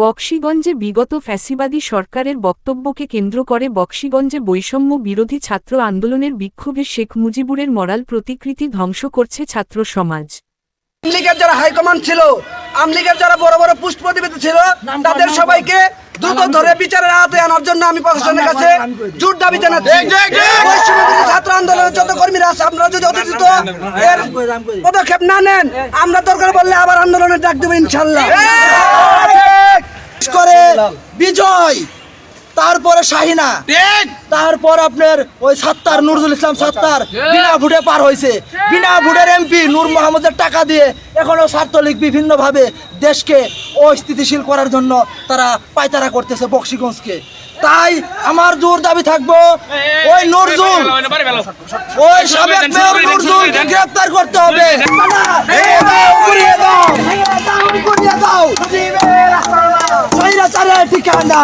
বক্সিগঞ্জে বিগত ফ্যাসিবাদী সরকারের বক্তব্যকে কেন্দ্র করে বক্সিগঞ্জে বৈষম্য বিরোধী ছাত্র আন্দোলনের বিক্ষোভে শেখ মুজিবুরের মরাল প্রতিকৃতি ধ্বংস করছে ছাত্র সমাজ। আমলিগের যারা হাইকমান্ড ছিল আমলিগের যারা বড় বড় পুষ্ট প্রতিবেদী ছিল তাদের সবাইকে দ্রুত ধরে বিচারের আওতায় আনার জন্য আমি প্রশাসনের কাছে জোর দাবি জানাচ্ছি। ছাত্র আন্দোলনের যত কর্মীরা আছে আপনারা যদি অতিরিক্ত পদক্ষেপ না নেন আমরা দরকার বললে আবার আন্দোলনের ডাক দেবো ইনশাল্লাহ। বিজয়! তারপরে শাহিনা। তারপর আপনার ওই সাত্তার নুরুল ইসলাম সাত্তার বিনা ভোটে পার হয়েছে। বিনা ভোটের এমপি নূর মোহাম্মদের টাকা দিয়ে এখনও ছাত্রলীগ বিভিন্ন ভাবে দেশকে অস্থিতিশীল করার জন্য তারা পায়তারা করতেছে বক্সিগঞ্জকে। তাই আমার জোর দাবি থাকব ওই নজরুল ওই সাবেক নজরুলকে গ্রেফতার করতে হবে। ঠিকানা